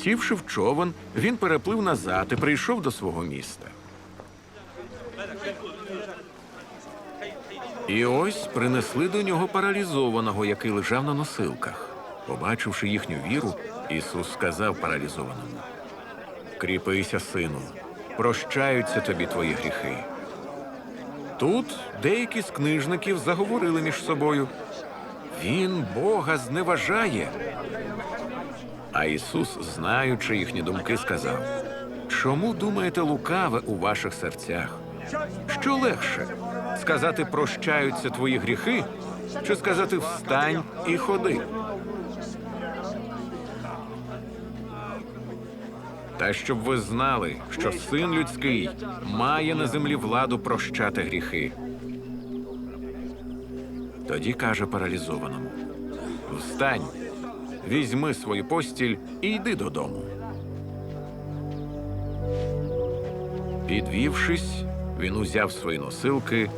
Сівши в човен, він переплив назад і прийшов до свого міста. І ось принесли до нього паралізованого, який лежав на носилках. Побачивши їхню віру, Ісус сказав паралізованому: Кріпися, сину, прощаються тобі твої гріхи. Тут деякі з книжників заговорили між собою. Він Бога зневажає. А Ісус, знаючи їхні думки, сказав: Чому думаєте лукаве у ваших серцях? Що легше сказати прощаються твої гріхи, чи сказати встань і ходи? Та щоб ви знали, що син людський має на землі владу прощати гріхи. Тоді каже паралізованому: Встань, візьми свою постіль і йди додому. Підвівшись, він узяв свої носилки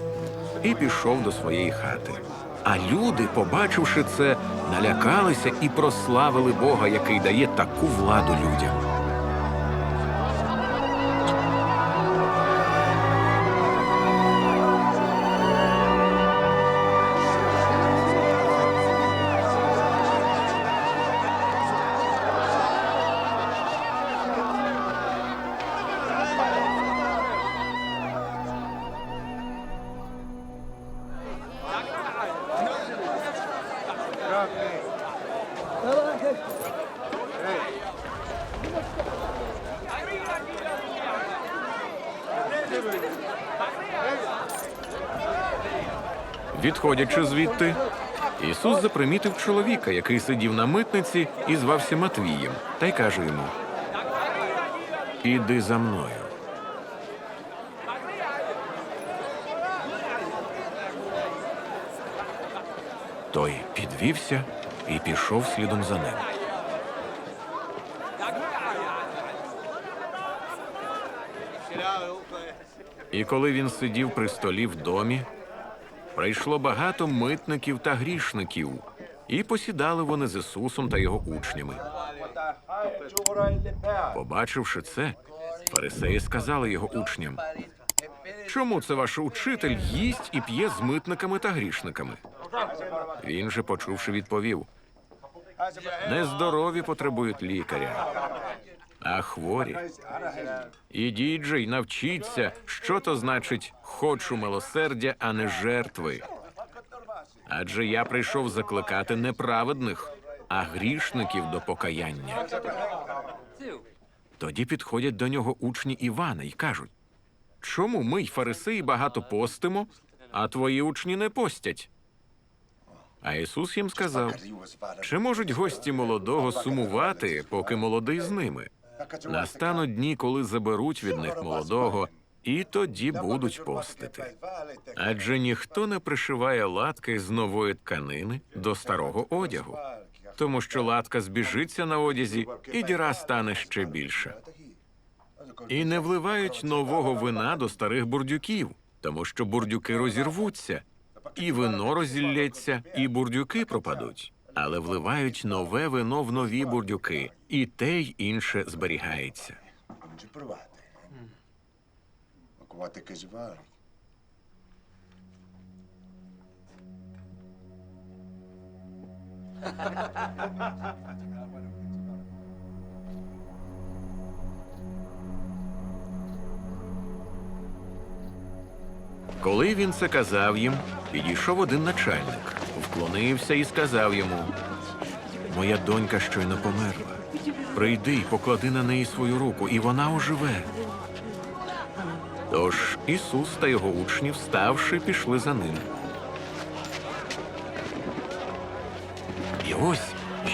і пішов до своєї хати. А люди, побачивши це, налякалися і прославили Бога, який дає таку владу людям. Відходячи звідти, Ісус запримітив чоловіка, який сидів на митниці і звався Матвієм, та й каже йому: Іди за мною. Той підвівся і пішов слідом за ним. І коли він сидів при столі в домі, прийшло багато митників та грішників, і посідали вони з Ісусом та його учнями. Побачивши це, фарисеї сказали його учням: Чому це ваш учитель їсть і п'є з митниками та грішниками? Він же, почувши, відповів: Нездорові потребують лікаря, а хворі. Ідіть же й навчіться, що то значить хочу милосердя, а не жертви. Адже я прийшов закликати неправедних, а грішників до покаяння. Тоді підходять до нього учні Івана і кажуть: чому ми, й фарисеї, багато постимо, а твої учні не постять? А Ісус їм сказав: чи можуть гості молодого сумувати, поки молодий з ними? Настануть дні, коли заберуть від них молодого, і тоді будуть постити. Адже ніхто не пришиває латки з нової тканини до старого одягу, тому що латка збіжиться на одязі, і діра стане ще більша. І не вливають нового вина до старих бурдюків, тому що бурдюки розірвуться, і вино розілється, і бурдюки пропадуть. Але вливають нове вино в нові бурдюки, і те й інше зберігається. Коли він це казав їм, підійшов один начальник, вклонився і сказав йому: Моя донька щойно померла. Прийди поклади на неї свою руку, і вона оживе. Тож Ісус та його учні, вставши, пішли за ним. І ось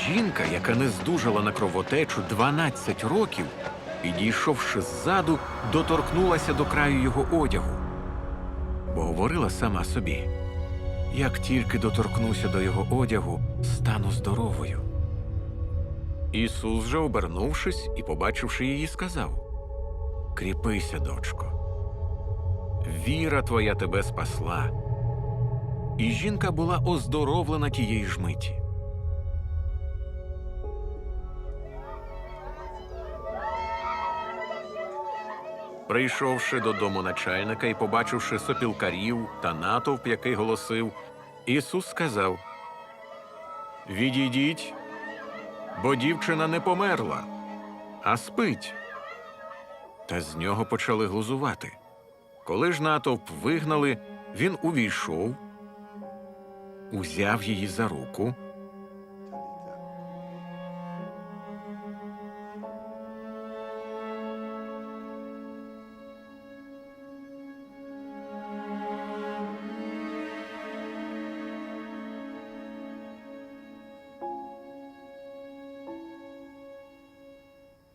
жінка, яка не здужала на кровотечу 12 років, підійшовши ззаду, доторкнулася до краю його одягу бо говорила сама собі: як тільки доторкнуся до його одягу, стану здоровою. Ісус же, обернувшись і побачивши її, сказав: Кріпися, дочко, віра твоя тебе спасла. І жінка була оздоровлена тієї ж миті. Прийшовши додому начальника і побачивши сопілкарів та натовп, який голосив, Ісус сказав: Відійдіть, бо дівчина не померла, а спить. Та з нього почали глузувати. Коли ж натовп вигнали, він увійшов, узяв її за руку.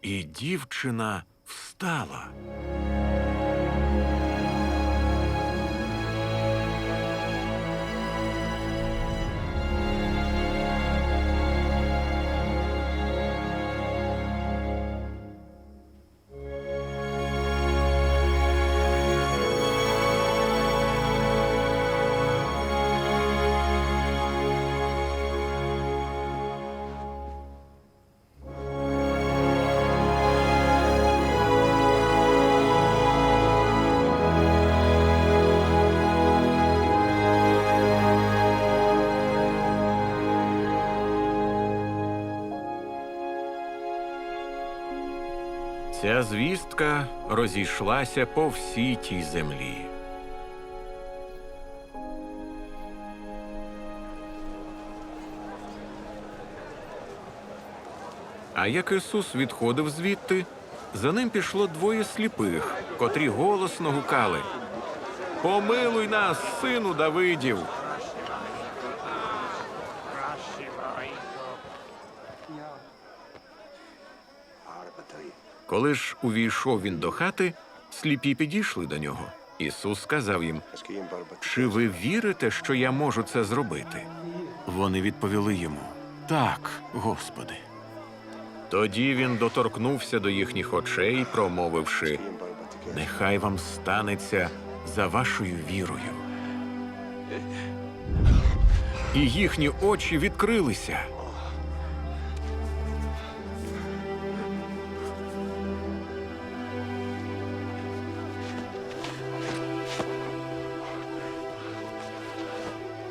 І дівчина встала. Ця звістка розійшлася по всій тій землі. А як Ісус відходив звідти, за ним пішло двоє сліпих, котрі голосно гукали: Помилуй нас, сину Давидів! Коли ж увійшов він до хати, сліпі підійшли до нього. Ісус сказав їм: Чи ви вірите, що я можу це зробити? Вони відповіли йому: Так, Господи. Тоді він доторкнувся до їхніх очей, промовивши: Нехай вам станеться за вашою вірою. І їхні очі відкрилися.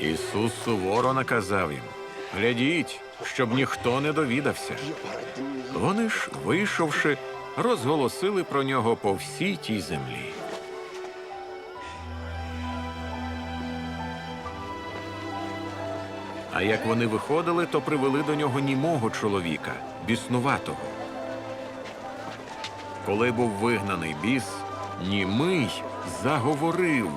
Ісус суворо наказав їм: Глядіть, щоб ніхто не довідався. Вони ж, вийшовши, розголосили про нього по всій тій землі. А як вони виходили, то привели до нього німого чоловіка, біснуватого. Коли був вигнаний біс, німий заговорив.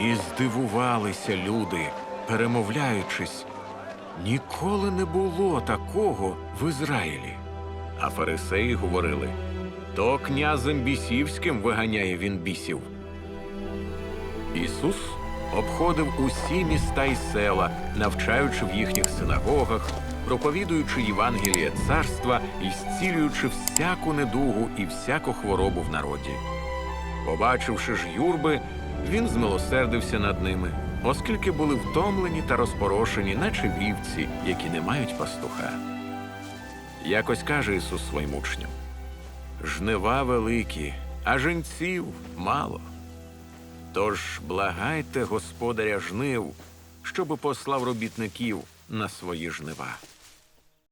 І здивувалися люди, перемовляючись. Ніколи не було такого в Ізраїлі. А фарисеї говорили: то князем бісівським виганяє він бісів. Ісус обходив усі міста й села, навчаючи в їхніх синагогах, проповідуючи Євангеліє царства і зцілюючи всяку недугу і всяку хворобу в народі. Побачивши ж юрби, він змилосердився над ними, оскільки були втомлені та розпорошені, наче вівці, які не мають пастуха. Якось каже Ісус своїм учням: жнива великі, а женців мало. Тож благайте господаря жнив, щоби послав робітників на свої жнива.